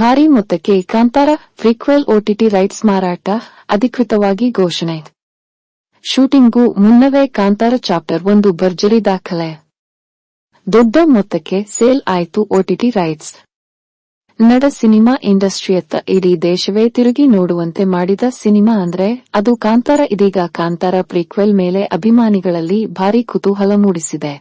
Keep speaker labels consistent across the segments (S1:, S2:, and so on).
S1: ಭಾರಿ ಮೊತ್ತಕ್ಕೆ Kantara ಫ್ರೀಕ್ವೆಲ್ OTT rights ಮಾರಾಟ ಅಧಿಕೃತವಾಗಿ ಘೋಷಣೆ. ಶೂಟಿಂಗ್ಗೂ ಮುನ್ನವೇ ಕಾಂತಾರ ಚಾಪ್ಟರ್ ಒಂದು ಭರ್ಜರಿ ದಾಖಲೆ. ದೊಡ್ಡ ಮೊತ್ತಕ್ಕೆ ಸೇಲ್ ಆಯಿತು ಓಟಿಟಿ ರೈಟ್ಸ್. ನಡ ಸಿನಿಮಾ ಇಂಡಸ್ಟ್ರಿಯತ್ತ ಇಡೀ ದೇಶವೇ ತಿರುಗಿ ನೋಡುವಂತೆ ಮಾಡಿದ ಸಿನಿಮಾ ಅಂದ್ರೆ ಅದು ಕಾಂತಾರ ಇದೀಗ ಕಾಂತಾರ ಪ್ರೀಕ್ವೆಲ್ ಮೇಲೆ ಅಭಿಮಾನಿಗಳಲ್ಲಿ ಭಾರಿ ಕುತೂಹಲ ಮೂಡಿಸಿದೆ.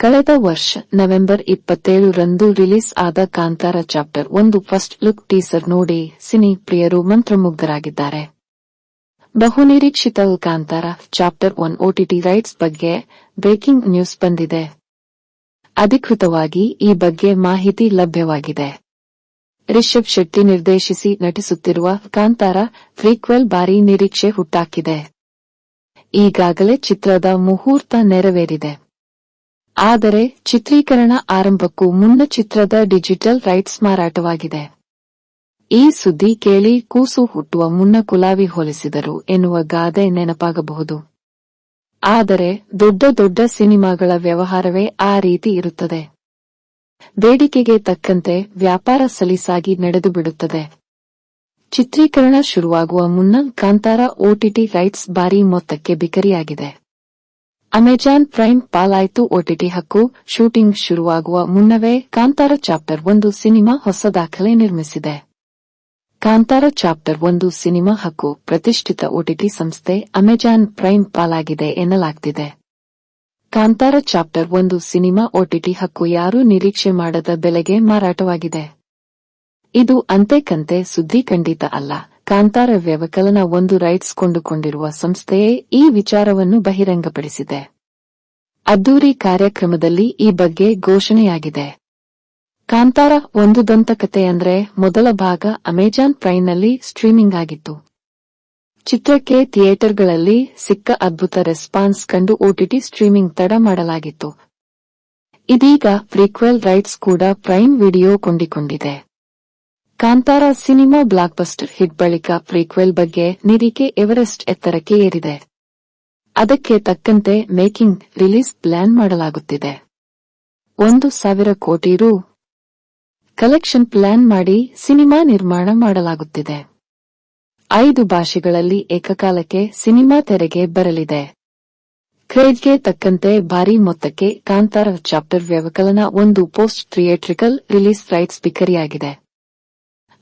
S1: ಕಳೆದ ವರ್ಷ, ನವೆಂಬರ್ ಇಪ್ಪತ್ತೇಳರಂದು ರಿಲೀಸ್ ಆದ ಕಾಂತಾರ ಚಾಪ್ಟರ್ ಒಂದು ಫಸ್ಟ್ ಲುಕ್ ಟೀಸರ್ ನೋಡಿ ಸಿನಿ ಪ್ರಿಯರು ಮಂತ್ರಮುಗ್ಧರಾಗಿದ್ದಾರೆ. ಬಹುನಿರೀಕ್ಷಿತ Kantara chapter one OTT rights ಬಗ್ಗೆ ಬ್ರೇಕಿಂಗ್ ನ್ಯೂಸ್ ಬಂದಿದೆ. ಅಧಿಕೃತವಾಗಿ ಈ ಬಗ್ಗೆ ಮಾಹಿತಿ ಲಭ್ಯವಾಗಿದೆ. ರಿಷಬ್ ಶೆಟ್ಟಿ ನಿರ್ದೇಶಿಸಿ ನಟಿಸುತ್ತಿರುವ ಕಾಂತಾರ ಫ್ರೀಕ್ವೆಲ್ ಬಾರಿ ನಿರೀಕ್ಷೆ ಹುಟ್ಟಾಕಿದೆ. ಈಗಾಗಲೇ ಚಿತ್ರದ ಮುಹೂರ್ತ ನೆರವೇರಿದೆ. ಆದರೆ ಚಿತ್ರೀಕರಣ ಆರಂಭಕ್ಕೂ ಮುನ್ನ ಚಿತ್ರದ ಡಿಜಿಟಲ್ ರೈಟ್ಸ್ ಮಾರಾಟವಾಗಿದೆ. ಈ ಸುದ್ದಿ ಕೇಳಿ ಕೂಸು ಹುಟ್ಟುವ ಮುನ್ನ ಕುಲಾವಿ ಹೋಲಿಸಿದರು ಎನ್ನುವ ಗಾದೆ ನೆನಪಾಗಬಹುದು. ಆದರೆ ದೊಡ್ಡ ದೊಡ್ಡ ಸಿನಿಮಾಗಳ ವ್ಯವಹಾರವೇ ಆ ರೀತಿ ಇರುತ್ತದೆ. ಬೇಡಿಕೆಗೆ ತಕ್ಕಂತೆ ವ್ಯಾಪಾರ ಸಲೀಸಾಗಿ ನಡೆದುಬಿಡುತ್ತದೆ ಚಿತ್ರೀಕರಣ ಶುರುವಾಗುವ ಮುನ್ನ ಕಾಂತಾರ ಓಟಿಟಿ ರೈಟ್ಸ್ ಭಾರೀ ಮೊತ್ತಕ್ಕೆ ಬಿಕರಿಯಾಗಿದೆ. ಅಮೆಜಾನ್ ಪ್ರೈಮ್ ಪಾಲಾಯ್ತು ಒಟಿಟಿ ಹಕ್ಕು. ಶೂಟಿಂಗ್ ಶುರುವಾಗುವ ಮುನ್ನವೇ ಕಾಂತಾರ ಚಾಪ್ಟರ್ ಒಂದು ಸಿನಿಮಾ ಹೊಸ ದಾಖಲೆ ನಿರ್ಮಿಸಿದೆ. ಕಾಂತಾರ ಚಾಪ್ಟರ್ ಒಂದು ಸಿನಿಮಾ ಹಕ್ಕು ಪ್ರತಿಷ್ಠಿತ ಒಟಿಟಿ ಸಂಸ್ಥೆ ಅಮೆಜಾನ್ ಪ್ರೈಮ್ ಪಾಲಾಗಿದೆ ಎನ್ನಲಾಗ್ತಿದೆ. ಕಾಂತಾರ ಚಾಪ್ಟರ್ ಒಂದು ಸಿನಿಮಾ ಒಟಿಟಿ ಹಕ್ಕು ಯಾರೂ ನಿರೀಕ್ಷೆ ಮಾಡದ ಬೆಲೆಗೆ ಮಾರಾಟವಾಗಿದೆ. ಇದು ಅಂತೆ ಕಂತೆ ಸುದ್ದಿ ಖಂಡಿತ ಅಲ್ಲ. ಕಾಂತಾರ ವ್ಯವಕಲನ ಒಂದು ರೈಟ್ಸ್ ಕೊಂಡುಕೊಂಡಿರುವ ಸಂಸ್ಥೆಯೇ ಈ ವಿಚಾರವನ್ನು ಬಹಿರಂಗಪಡಿಸಿದೆ. ಅದ್ದೂರಿ ಕಾರ್ಯಕ್ರಮದಲ್ಲಿ ಈ ಬಗ್ಗೆ ಘೋಷಣೆಯಾಗಿದೆ. ಕಾಂತಾರ ಒಂದು ದಂತಕತೆ ಅಂದ್ರೆ ಮೊದಲ ಭಾಗ ಅಮೆಜಾನ್ ಪ್ರೈಮ್ನಲ್ಲಿ ಸ್ಟ್ರೀಮಿಂಗ್ ಆಗಿತ್ತು. ಚಿತ್ರಕ್ಕೆ ಥಿಯೇಟರ್ಗಳಲ್ಲಿ ಸಿಕ್ಕ ಅದ್ಭುತ ರೆಸ್ಪಾನ್ಸ್ ಕಂಡು ಓಟಿಟಿ ಸ್ಟ್ರೀಮಿಂಗ್ ತಡ ಮಾಡಲಾಗಿತ್ತು. ಇದೀಗ ಪ್ರೀಕ್ವೆಲ್ ರೈಟ್ಸ್ ಕೂಡ ಪ್ರೈಮ್ ವಿಡಿಯೋ ಕೊಂಡಿಕೊಂಡಿದೆ. ಕಾಂತಾರ ಸಿನಿಮಾ ಬ್ಲಾಕ್ಬಸ್ಟರ್ ಹಿಟ್ ಬಳಿಕ ಪ್ರೀಕ್ವೆಲ್ ಬಗ್ಗೆ ನಿರೀಕೆ ಎವರೆಸ್ಟ್ ಎತ್ತರಕ್ಕೆ ಏರಿದೆ. ಅದಕ್ಕೆ ತಕ್ಕಂತೆ ಮೇಕಿಂಗ್ ರಿಲೀಸ್ ಪ್ಲಾನ್ ಮಾಡಲಾಗುತ್ತಿದೆ. ಒಂದು ಸಾವಿರ ಕೋಟಿ ರು ಕಲೆಕ್ಷನ್ ಪ್ಲಾನ್ ಮಾಡಿ ಸಿನಿಮಾ ನಿರ್ಮಾಣ ಮಾಡಲಾಗುತ್ತಿದೆ. ಐದು ಭಾಷೆಗಳಲ್ಲಿ ಏಕಕಾಲಕ್ಕೆ ಸಿನಿಮಾ ತೆರೆಗೆ ಬರಲಿದೆ. ಕ್ರೇಜ್ಗೆ ತಕ್ಕಂತೆ ಭಾರೀ ಮೊತ್ತಕ್ಕೆ ಕಾಂತಾರ ಚಾಪ್ಟರ್ ವ್ಯವಕಲನ ಒಂದು ಪೋಸ್ಟ್ ಥಿಯೇಟ್ರಿಕಲ್ ರಿಲೀಸ್ ರೈಟ್ಸ್ ಬಿಕರಿಯಾಗಿದೆ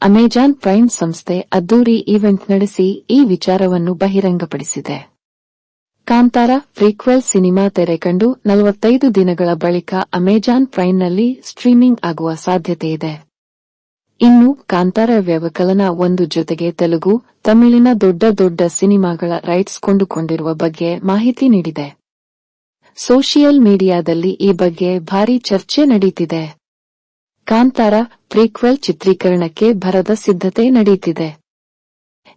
S1: ಅಮೆಜಾನ್ ಪ್ರೈಮ್ ಸಂಸ್ಥೆ ಅದ್ದೂರಿ ಈವೆಂಟ್ ನಡೆಸಿ ಈ ವಿಚಾರವನ್ನು ಬಹಿರಂಗಪಡಿಸಿದೆ. ಕಾಂತಾರ ಪ್ರೀಕ್ವೆಲ್ ಸಿನಿಮಾ ತೆರೆ ಕಂಡು ನಲವತ್ತೈದು ದಿನಗಳ ಬಳಿಕ ಅಮೆಜಾನ್ ಪ್ರೈಮ್ನಲ್ಲಿ ಸ್ಟ್ರೀಮಿಂಗ್ ಆಗುವ ಸಾಧ್ಯತೆಯಿದೆ ಇನ್ನು ಕಾಂತಾರ ವ್ಯವಕಲನ ಒಂದು ಜೊತೆಗೆ ತೆಲುಗು, ತಮಿಳಿನ ದೊಡ್ಡ ದೊಡ್ಡ ಸಿನಿಮಾಗಳ ರೈಟ್ಸ್ ಕೊಂಡುಕೊಂಡಿರುವ ಬಗ್ಗೆ ಮಾಹಿತಿ ನೀಡಿದೆ. ಸೋಷಿಯಲ್ ಮೀಡಿಯಾದಲ್ಲಿ ಈ ಬಗ್ಗೆ ಭಾರೀ ಚರ್ಚೆ ನಡೀತಿದೆ. ಕಾಂತಾರ ಪ್ರೀಕ್ವೆಲ್ ಚಿತ್ರೀಕರಣಕ್ಕೆ ಭರದ ಸಿದ್ಧತೆ ನಡೆಯುತ್ತಿದೆ.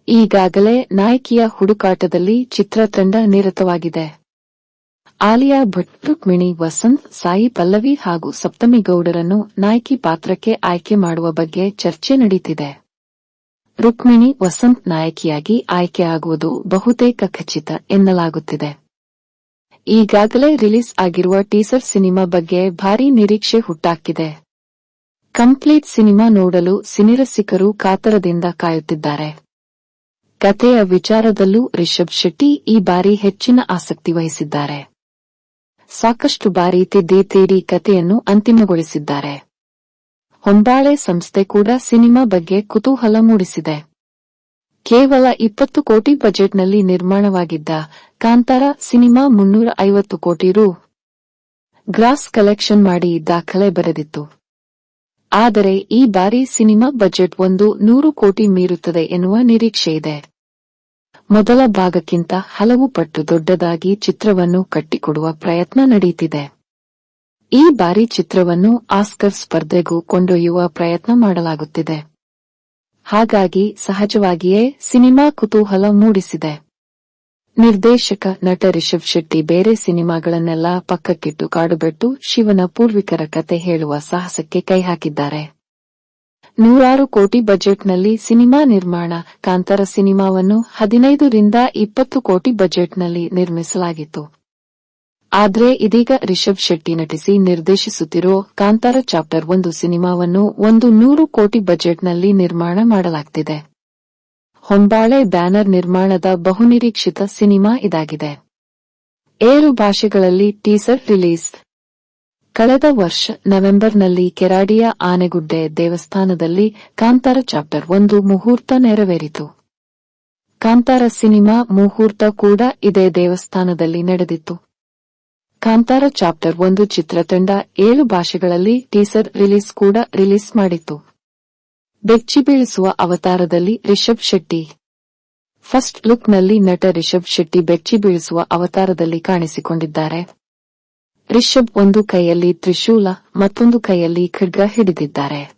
S1: ಈಗಾಗಲೇ ನಾಯಕಿಯ ಹುಡುಕಾಟದಲ್ಲಿ ಚಿತ್ರತಂಡ ನಿರತವಾಗಿದೆ. ಆಲಿಯಾ ಭಟ್, ರುಕ್ಮಿಣಿ, ವಸಂತ್, ಸಾಯಿ ಪಲ್ಲವಿ ಹಾಗೂ ಸಪ್ತಮಿ ಗೌಡರನ್ನು ನಾಯಕಿ ಪಾತ್ರಕ್ಕೆ ಆಯ್ಕೆ ಮಾಡುವ ಬಗ್ಗೆ ಚರ್ಚೆ ನಡೆಯುತ್ತಿದೆ ರುಕ್ಮಿಣಿ ವಸಂತ್ ನಾಯಕಿಯಾಗಿ ಆಯ್ಕೆಯಾಗುವುದು ಬಹುತೇಕ ಖಚಿತ ಎನ್ನಲಾಗುತ್ತಿದೆ. ಈಗಾಗಲೇ ರಿಲೀಸ್ ಆಗಿರುವ ಟೀಸರ್ ಸಿನಿಮಾ ಬಗ್ಗೆ ಭಾರೀ ನಿರೀಕ್ಷೆ ಹುಟ್ಟಾಕಿದೆ. ಕಂಪ್ಲೀಟ್ ಸಿನಿಮಾ ನೋಡಲು ಸಿನಿರಸಿಕರು ಕಾತರದಿಂದ ಕಾಯುತ್ತಿದ್ದಾರೆ. ಕಥೆಯ ವಿಚಾರದಲ್ಲೂ ರಿಷಬ್ ಶೆಟ್ಟಿ ಈ ಬಾರಿ ಹೆಚ್ಚಿನ ಆಸಕ್ತಿ ವಹಿಸಿದ್ದಾರೆ. ಸಾಕಷ್ಟು ಬಾರಿ ತಿದ್ದಿ ತೇಡಿ ಕಥೆಯನ್ನು ಅಂತಿಮಗೊಳಿಸಿದ್ದಾರೆ. ಹೊಂಬಾಳೆ ಸಂಸ್ಥೆ ಕೂಡ ಸಿನಿಮಾ ಬಗ್ಗೆ ಕುತೂಹಲ ಮೂಡಿಸಿದೆ. ಕೇವಲ ಇಪ್ಪತ್ತು ಕೋಟಿ ಬಜೆಟ್ನಲ್ಲಿ ನಿರ್ಮಾಣವಾಗಿದ್ದ ಕಾಂತಾರ ಸಿನಿಮಾ ಮುನ್ನೂರ ಐವತ್ತು ಕೋಟಿ ರು ಗ್ರಾಸ್ ಕಲೆಕ್ಷನ್ ಮಾಡಿ ದಾಖಲೆ ಬರೆದಿತ್ತು. ಆದರೆ ಈ ಬಾರಿ ಸಿನಿಮಾ ಬಜೆಟ್ ಒಂದು ನೂರು ಕೋಟಿ ಮೀರುತ್ತದೆ ಎನ್ನುವ ನಿರೀಕ್ಷೆಯಿದೆ ಮೊದಲ ಭಾಗಕ್ಕಿಂತ ಹಲವು ಪಟ್ಟು ದೊಡ್ಡದಾಗಿ ಚಿತ್ರವನ್ನು ಕಟ್ಟಿಕೊಡುವ ಪ್ರಯತ್ನ ನಡೆಯುತ್ತಿದೆ ಈ ಬಾರಿ ಚಿತ್ರವನ್ನು ಆಸ್ಕರ್ ಸ್ಪರ್ಧೆಗೂ ಕೊಂಡೊಯ್ಯುವ ಪ್ರಯತ್ನ ಮಾಡಲಾಗುತ್ತಿದೆ. ಹಾಗಾಗಿ ಸಹಜವಾಗಿಯೇ ಸಿನಿಮಾ ಕುತೂಹಲ ಮೂಡಿಸಿದೆ. ನಿರ್ದೇಶಕ, ನಟ ರಿಷಬ್ ಶೆಟ್ಟಿ ಬೇರೆ ಸಿನಿಮಾಗಳನ್ನೆಲ್ಲ ಪಕ್ಕಕ್ಕಿಟ್ಟು ಕಾಡುಬಿಟ್ಟು ಶಿವನ ಪೂರ್ವಿಕರ ಕತೆ ಹೇಳುವ ಸಾಹಸಕ್ಕೆ ಕೈ ಹಾಕಿದ್ದಾರೆ. ನೂರಾರು ಕೋಟಿ ಬಜೆಟ್ನಲ್ಲಿ ಸಿನಿಮಾ ನಿರ್ಮಾಣ, ಕಾಂತಾರ ಸಿನಿಮಾವನ್ನು ಹದಿನೈದರಿಂದ ಇಪ್ಪತ್ತು ಕೋಟಿ ಬಜೆಟ್ನಲ್ಲಿ ನಿರ್ಮಿಸಲಾಗಿತ್ತು. ಆದ್ರೆ ಇದೀಗ ರಿಷಬ್ ಶೆಟ್ಟಿ ನಟಿಸಿ ನಿರ್ದೇಶಿಸುತ್ತಿರೋ ಕಾಂತಾರ ಚಾಪ್ಟರ್ ಒಂದು ಸಿನಿಮಾವನ್ನು ಒಂದು ನೂರು ಕೋಟಿ ಬಜೆಟ್ನಲ್ಲಿ ನಿರ್ಮಾಣ ಮಾಡಲಾಗ್ತಿದೆ. ಹೊಂಬಾಳೆ ಬ್ಯಾನರ್ ನಿರ್ಮಾಣದ ಬಹುನಿರೀಕ್ಷಿತ ಸಿನಿಮಾ ಇದಾಗಿದೆ. ಏಳು ಭಾಷೆಗಳಲ್ಲಿ ಟೀಸರ್ ರಿಲೀಸ್. ಕಳೆದ ವರ್ಷ ನವೆಂಬರ್ನಲ್ಲಿ ಕೆರಾಡಿಯ ಆನೆಗುಡ್ಡೆ ದೇವಸ್ಥಾನದಲ್ಲಿ ಕಾಂತಾರ ಚಾಪ್ಟರ್ ಒಂದು ಮುಹೂರ್ತ ನೆರವೇರಿತು. ಕಾಂತಾರ ಸಿನಿಮಾ ಮುಹೂರ್ತ ಕೂಡ ಇದೇ ದೇವಸ್ಥಾನದಲ್ಲಿ ನಡೆದಿತ್ತು. ಕಾಂತಾರ ಚಾಪ್ಟರ್ ಒಂದು ಚಿತ್ರತಂಡ ಏಳು ಭಾಷೆಗಳಲ್ಲಿ ಟೀಸರ್ ರಿಲೀಸ್ ಕೂಡ ರಿಲೀಸ್ ಮಾಡಿತ್ತು. ಬೆಚ್ಚಿ ಬೀಳಿಸುವ ಅವತಾರದಲ್ಲಿ ರಿಷಬ್ ಶೆಟ್ಟಿ. ಫಸ್ಟ್ ಲುಕ್ನಲ್ಲಿ ನಟ ರಿಷಬ್ ಶೆಟ್ಟಿ ಬೆಚ್ಚಿ ಬೀಳಿಸುವ ಅವತಾರದಲ್ಲಿ ಕಾಣಿಸಿಕೊಂಡಿದ್ದಾರೆ. ರಿಷಬ್ ಒಂದು ಕೈಯಲ್ಲಿ ತ್ರಿಶೂಲ, ಮತ್ತೊಂದು ಕೈಯಲ್ಲಿ ಖಡ್ಗ ಹಿಡಿದಿದ್ದಾರೆ.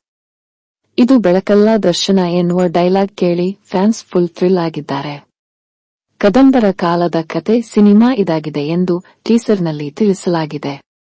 S1: ಇದು ಬೆಳಕಲ್ಲ ದರ್ಶನ ಎನ್ನುವ ಡೈಲಾಗ್ ಕೇಳಿ ಫ್ಯಾನ್ಸ್ ಫುಲ್ ಥ್ರಿಲ್ ಆಗಿದ್ದಾರೆ. ಕದಂಬರ ಕಾಲದ ಕತೆ ಸಿನಿಮಾ ಇದಾಗಿದೆ ಎಂದು ಟೀಸರ್ನಲ್ಲಿ ತಿಳಿಸಲಾಗಿದೆ.